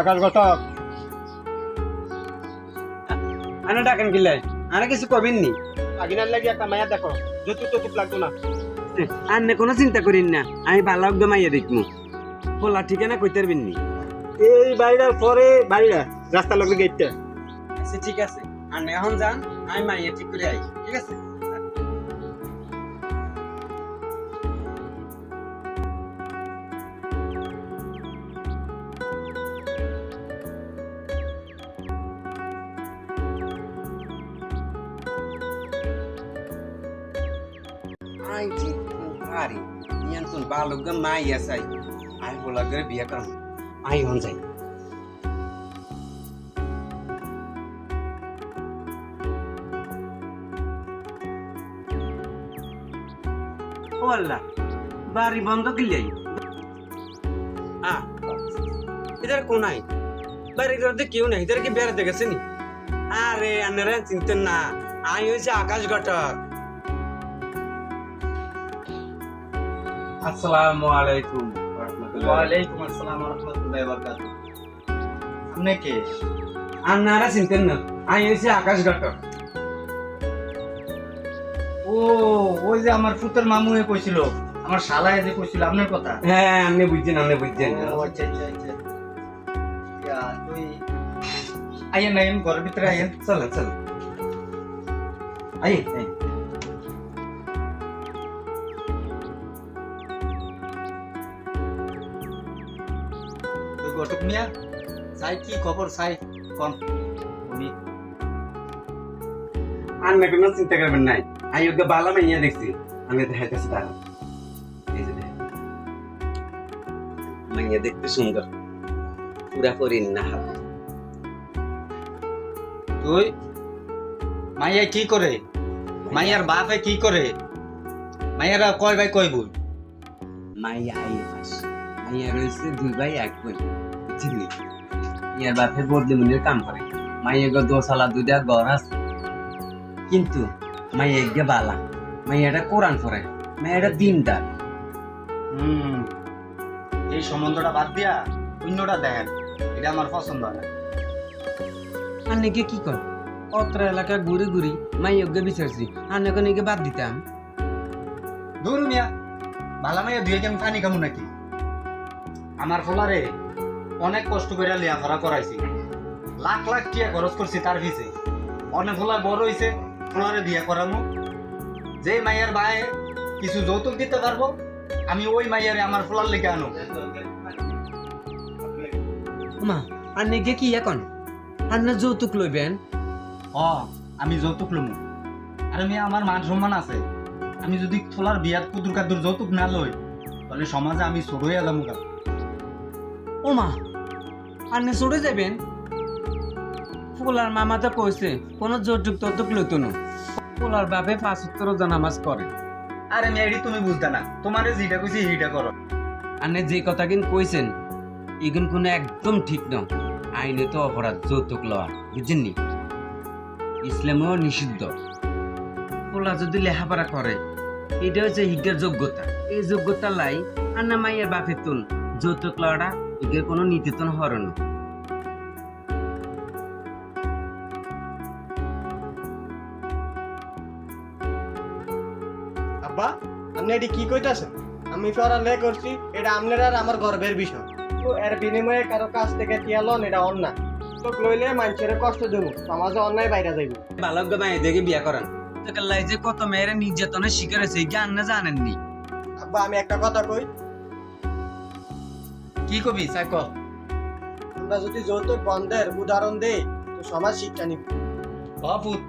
আকাশ ঘটক আনে ডাকেন কিলাই আরে কিছু কবেন নি। আগিনার লাগি একটা মায়া দেখো যতুক ততুক লাগতো না। আন্নে কোনো চিন্তা করিন না আমি ভালো একদম আইয়া দেখমু খোলা ঠিকানা কইতে পারবেন নি। এই বাড়িটার পরে বাড়িটা রাস্তা লগলে গেটটা আচ্ছা ঠিক আছে। আন্নে এখন যান আমি মাইয়া ঠিক করে আই ঠিক আছে? আই জি পারি। ইয়ান তুন বালক গে মাইয়া চাই আই বলা গে বিয়া করম। আই হন যাই। ও আল্লাহ, বাড়ি বন্ধ কিলাই আ, ইধার কোনাই বাড়ি ঘরে কেউ নাই, ইধার কি বেড়াতে গেছে নি আরে আনারা চিন্তেন না। আমি হয়েছে আকাশ ঘটক। আসসালামু আলাইকুম ওয়ালাইকুম আসসালাম রহমতুল্লাহ বরকাত আপনি কে? আপনারা চিনতেন না। আমি আকাশ ঘটক। ও ওই যে আমার পুতের মামু এ কইছিল আমার শালায় যে কইছিল আপনার কথা? হ্যাঁ আপনি বুঝছেন আপনি বুঝছেন। আচ্ছা আচ্ছা আচ্ছা। তুই আইয়েন আইয়েন ঘরের ভিতরে আইয়েন। চলেন চলেন। আই আই মিয়া। চাই কি খবর? চাই কন? উনি কোনো চিন্তা করবেন নাই। আমি ওকে বালা মাইয়া দেখছি। আমি দেখাইতেছি তারা। এই যে মাইয়া দেখতে সুন্দর। পুরা পরিন না তুই? মাইয়া কি করে? মাইয়ার বাপে কি করে? মাইয়ারা কয় ভাই কয় বই মাইয়া আই পাস রয়েছে দুই ভাই এক বোন বুঝছেন নি? ইয়ার বাপে বদলি মুনির কাম করে। মাইয়া গো দোসালা দুইটা ঘর আছে। কিন্তু মাইয়া গে বালা। মাইয়াটা কোরআন পড়ে মাইয়াটা দিনদার। হুম এই সম্বন্ধটা বাদ দিয়া অন্যটা দেখেন এটা আমার পছন্দ হয় না। আনে কে কি কর? অত্র এলাকা ঘুরে ঘুরি মাইয়কে বিচারছি আনে কোনে বাদ দিতাম। দূর মিয়া ভালা মাইয়া দুই কেমন পানি কামু নাকি? আমার ফলারে অনেক কষ্ট করে লেখাপড়া করাইছি। লাখ লাখ টিয়া খরচ করছি তার পিছে। অনেক ফলার বড় হইছে ফলারে বিয়া করামু। যে মাইয়ার বায়ে কিছু যৌতুক দিতে পারব আমি ওই মাইয়ারে আমার ফলার লেগে আনো। মা আনে কে কি এখন? আন্না যৌতুক লইবেন? হ আমি যৌতুক লমু। আর আমি আমার মান সম্মান আছে। আমি যদি ফলার বিয়াত কুদুর কাদুর যৌতুক না লই তাহলে সমাজে আমি ছোট হয়ে যাব। ও মা আন্নে চড়ে যাবেন ফুলার মামা তো কইছে কোনো যৌতুক তৌতুক লইতো না। ফুলার বাপে পাঁচ উত্তর নামাজ করে আরে মেয়েরি তুমি বুঝতে না তোমারে যেটা কইছি সেইটা করো। আনে যে কথা কিন কইছেন এগুন কোনো একদম ঠিক ন। আইনে তো অপরাধ যৌতুক লওয়া বুঝছেন নি? ইসলামেও নিষিদ্ধ। পোলা যদি লেখাপড়া করে এটা হচ্ছে হিগের যোগ্যতা। এই যোগ্যতা লাই আর না মাইয়ের বাপের তুন যৌতুক লওয়াটা হিগের কোনো নীতিতন হরণ আব্বা আপনি এটি কি কইতাছেন? আমি পড়ালে করছি এটা আপনার আর আমার গর্বের বিষয়। তো এর বিনিময়ে কারও কাছ থেকে তিয়ালন এটা অন্যায়। তোক লইলে মানুষের কষ্ট দেবো সমাজে অন্যায় বাইরে যাইব। বালক মায়ের দেখে বিয়া করান। লাই যে কত মেয়ের নির্যাতনের শিকার হয়েছে জ্ঞান না জানেননি? আব্বা আমি একটা কথা কই কি কবি চাই ক আমরা যদি যৌতুক বন্ধের উদাহরণ দেই তো সমাজ শিক্ষা নিব। বাপুত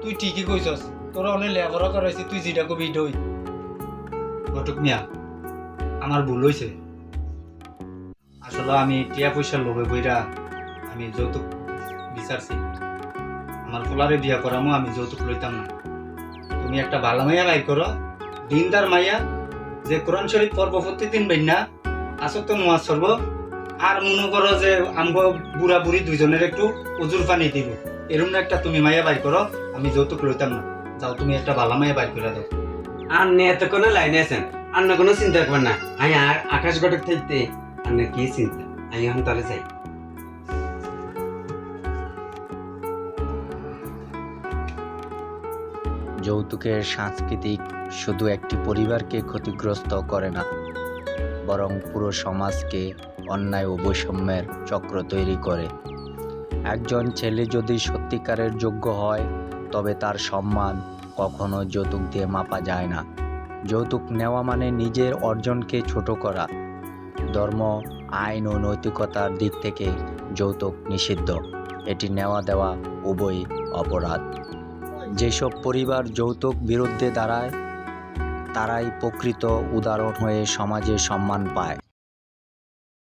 তুই ঠিকই কইছস। তোরা অনেক লেখাপড়া করাইছি তুই যেটা কবি ডই ঘটক মিয়া আমার ভুল হইছে। আসলে আমি টিয়া পয়সার লোভে বইরা আমি যৌতুক বিচারছি। আমার ফুলারে বিয়া করামো আমি যৌতুক লইতাম না। তুমি একটা ভালো মাইয়া বাই করো দিনদার মাইয়া যে কোরআন শরীফ পর্ব প্রতিদিন বন্যা আসো তো নোয়াজ সর্ব আর মনে করো যে আমগো বুড়া বুড়ি দুইজনের একটু উজুর পানি দিব। এরম না একটা তুমি মাইয়া বাই করো আমি যৌতুক লইতাম না। যাও তুমি একটা ভালো মাইয়া বাই করে দাও আর নে এত কোনো লাইনে আছেন আর না কোনো চিন্তা করবেন না। আমি আর আকাশ ঘটক থাকতে আর না কি চিন্তা? আমি এখন তাহলে যাই। যৌতুকের সাংস্কৃতিক শুধু একটি পরিবারকে ক্ষতিগ্রস্ত করে না বরং পুরো সমাজকে অন্যায় ও বৈষম্যের চক্র তৈরি করে। একজন ছেলে যদি সত্যিকারের যোগ্য হয়, তবে তার সম্মান কখনো যৌতুক দিয়ে মাপা যায় না। যৌতুক নেওয়া মানে নিজের অর্জনকে ছোট করা। ধর্ম, আইন ও নৈতিকতার দিক থেকে যৌতুক নিষিদ্ধ। এটি নেওয়া দেওয়া উভয়ই অপরাধ। যেসব পরিবার যৌতুক বিরুদ্ধে দাঁড়ায় তারাই প্রকৃত উদাহরণ হয়ে সমাজে সম্মান পায়।